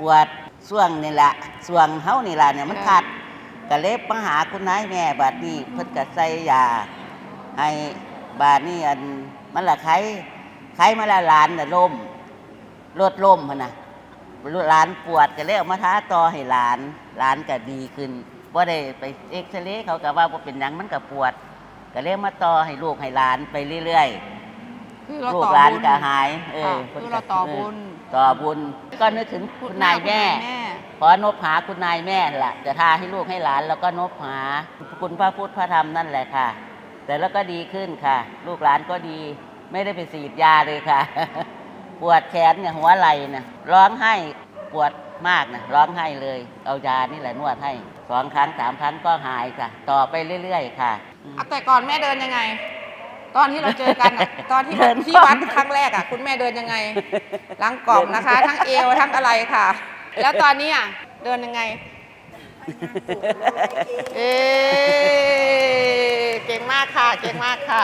ปวดส่วงนี่ละส่วงเฮานี่ละเนี่ยมันขาดก็เลยมาหาคุณนายแม่บาดนี้เพิ่นก็ใส่ยาให้บาดนี้อันมันละไข้ไข้มาละหลานน่ะล่มรถล่มพุ่นน่ะหลานปวดก็เลยเอามาท้าต่อให้หลานหลานก็ดีขึ้นบ่ได้ไปเอ็กซเรย์เขาก็ว่าบ่เป็นหยังมันก็ปวด ก็เลยมาต่อให้ลูกให้หลานไปเรื่อยๆคือเราลูกต่อหลานบุญก็หาย เออค่ะคือเราต่อบุญ ต่อบุญก็นึกถึงคุณนายแม่แม่ขอนบหาคุณนายแม่นั่นล่ะ จะทาให้ลูกให้หลานแล้วก็นบหาคุณพระพุทธพระธรรมนั่นแหละค่ะ แต่แล้วก็ดีขึ้นค่ะ ลูกหลานก็ดีไม่ได้ไปสีดยาเลยค่ะ ปวดแขนเนี่ยหัวไหล่นะร้องไห้ปวดมากนะร้องไห้เลย เอายานี่แหละนวดให้สองครั้งสามครั้งก็หายค่ะ ต่อไปเรื่อย ๆ ค่ะอืมเอาแต่ก่อนแม่เดินยังไง ตอนที่เราเจอกันอะตอนที่เดิน ที่วัดครั้งแรกอะ คุณแม่เดินยังไงหลังกล่องนะคะ ทั้งเอวทั้งอะไรค่ะ แล้วตอนนี้อะเดินยังไง เอเก่งมากค่ะ เก่งมากค่ะ